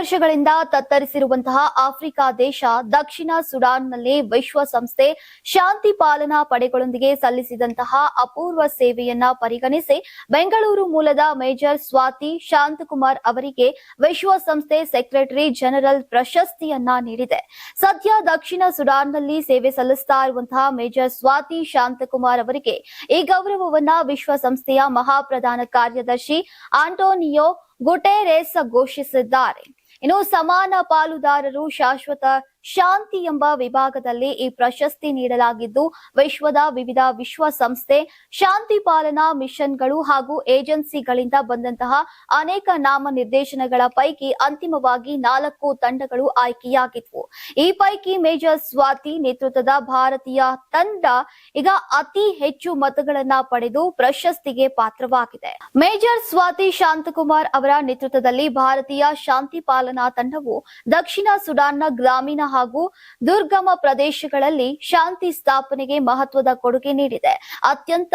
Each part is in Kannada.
ಸಂಘರ್ಷಗಳಿಂದ ತತ್ತರಿಸಿರುವಂತಹ ಆಫ್ರಿಕಾ ದೇಶ ದಕ್ಷಿಣ ಸುಡಾನ್ನಲ್ಲಿ ವಿಶ್ವಸಂಸ್ಥೆ ಶಾಂತಿ ಪಾಲನಾ ಪಡೆಗಳೊಂದಿಗೆ ಸಲ್ಲಿಸಿದಂತಹ ಅಪೂರ್ವ ಸೇವೆಯನ್ನ ಪರಿಗಣಿಸಿ ಬೆಂಗಳೂರು ಮೂಲದ ಮೇಜರ್ ಸ್ವಾತಿ ಶಾಂತಕುಮಾರ್ ಅವರಿಗೆ ವಿಶ್ವಸಂಸ್ಥೆ ಸೆಕ್ರೆಟರಿ ಜನರಲ್ ಪ್ರಶಸ್ತಿಯನ್ನ ನೀಡಿದೆ. ಸದ್ಯ ದಕ್ಷಿಣ ಸುಡಾನ್ನಲ್ಲಿ ಸೇವೆ ಸಲ್ಲಿಸ್ತಾ ಇರುವಂತಹ ಮೇಜರ್ ಸ್ವಾತಿ ಶಾಂತಕುಮಾರ್ ಅವರಿಗೆ ಈ ಗೌರವವನ್ನ ವಿಶ್ವಸಂಸ್ಥೆಯ ಮಹಾಪ್ರಧಾನ ಕಾರ್ಯದರ್ಶಿ ಆಂಟೋನಿಯೋ ಗುಟೆರೆಸ್ ಘೋಷಿಸಿದ್ದಾರೆ. ಇನ್ನು ಸಮಾನ ಪಾಲುದಾರರು ಶಾಶ್ವತ ಶಾಂತಿ ಎಂಬ ವಿಭಾಗದಲ್ಲಿ ಈ ಪ್ರಶಸ್ತಿ ನೀಡಲಾಗಿದ್ದು, ವಿಶ್ವದ ವಿವಿಧ ವಿಶ್ವಸಂಸ್ಥೆ, ಶಾಂತಿ ಪಾಲನಾ ಮಿಷನ್ಗಳು ಹಾಗೂ ಏಜೆನ್ಸಿಗಳಿಂದ ಬಂದಂತಹ ಅನೇಕ ನಾಮ ನಿರ್ದೇಶನಗಳ ಪೈಕಿ ಅಂತಿಮವಾಗಿ ನಾಲ್ಕು ತಂಡಗಳು ಆಯ್ಕೆಯಾಗಿದ್ವು. ಈ ಪೈಕಿ ಮೇಜರ್ ಸ್ವಾತಿ ನೇತೃತ್ವದ ಭಾರತೀಯ ತಂಡ ಈಗ ಅತಿ ಹೆಚ್ಚು ಮತಗಳನ್ನ ಪಡೆದು ಪ್ರಶಸ್ತಿಗೆ ಪಾತ್ರವಾಗಿದೆ. ಮೇಜರ್ ಸ್ವಾತಿ ಶಾಂತಕುಮಾರ್ ಅವರ ನೇತೃತ್ವದಲ್ಲಿ ಭಾರತೀಯ ಶಾಂತಿ ಪಾಲನಾ ತಂಡವು ದಕ್ಷಿಣ ಸುಡಾನ್ನ ಗ್ರಾಮೀಣ ಹಾಗೂ ದುರ್ಗಮ ಪ್ರದೇಶಗಳಲ್ಲಿ ಶಾಂತಿ ಸ್ಥಾಪನೆಗೆ ಮಹತ್ವದ ಕೊಡುಗೆ ನೀಡಿದೆ. ಅತ್ಯಂತ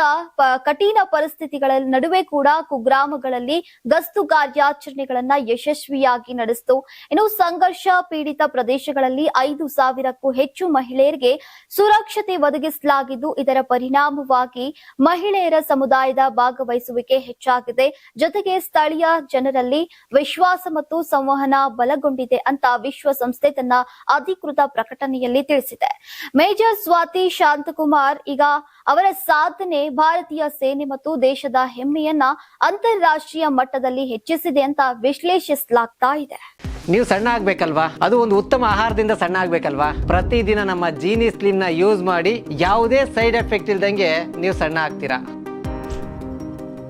ಕಠಿಣ ಪರಿಸ್ಥಿತಿಗಳ ನಡುವೆ ಕೂಡ ಕುಗ್ರಾಮಗಳಲ್ಲಿ ಗಸ್ತು ಕಾರ್ಯಾಚರಣೆಗಳನ್ನ ಯಶಸ್ವಿಯಾಗಿ ನಡೆಸಿತು. ಇನ್ನು ಸಂಘರ್ಷ ಪೀಡಿತ ಪ್ರದೇಶಗಳಲ್ಲಿ ಐದು ಸಾವಿರಕ್ಕೂ ಹೆಚ್ಚು ಮಹಿಳೆಯರಿಗೆ ಸುರಕ್ಷತೆ ಒದಗಿಸಲಾಗಿದ್ದು, ಇದರ ಪರಿಣಾಮವಾಗಿ ಮಹಿಳೆಯರ ಸಮುದಾಯದ ಭಾಗವಹಿಸುವಿಕೆ ಹೆಚ್ಚಾಗಿದೆ. ಜೊತೆಗೆ ಸ್ಥಳೀಯ ಜನರಲ್ಲಿ ವಿಶ್ವಾಸ ಮತ್ತು ಸಂವಹನ ಬಲಗೊಂಡಿದೆ ಅಂತ ವಿಶ್ವಸಂಸ್ಥೆ ತನ್ನ ಅಧಿಕೃತ ಪ್ರಕಟಣೆಯಲ್ಲಿ ತಿಳಿಸಿದೆ. ಮೇಜರ್ ಸ್ವಾತಿ ಶಾಂತಕುಮಾರ್ ಈಗ ಅವರ ಸಾಧನೆ ಭಾರತೀಯ ಸೇನೆ ಮತ್ತು ದೇಶದ ಹೆಮ್ಮೆಯನ್ನ ಅಂತಾರಾಷ್ಟ್ರೀಯ ಮಟ್ಟದಲ್ಲಿ ಹೆಚ್ಚಿಸಿದೆ ಅಂತ ವಿಶ್ಲೇಷಿಸಲಾಗ್ತಾ ಇದೆ. ನೀವು ಸಣ್ಣ ಆಗ್ಬೇಕಲ್ವಾ? ಅದು ಒಂದು ಉತ್ತಮ ಆಹಾರದಿಂದ ಸಣ್ಣ ಆಗ್ಬೇಕಲ್ವಾ? ಪ್ರತಿದಿನ ನಮ್ಮ ಜೀನಿ ಸ್ಲಿಮ್ನ ಯೂಸ್ ಮಾಡಿ ಯಾವುದೇ ಸೈಡ್ ಎಫೆಕ್ಟ್ ಇಲ್ದಂಗೆ ನೀವು ಸಣ್ಣ ಆಗ್ತೀರಾ?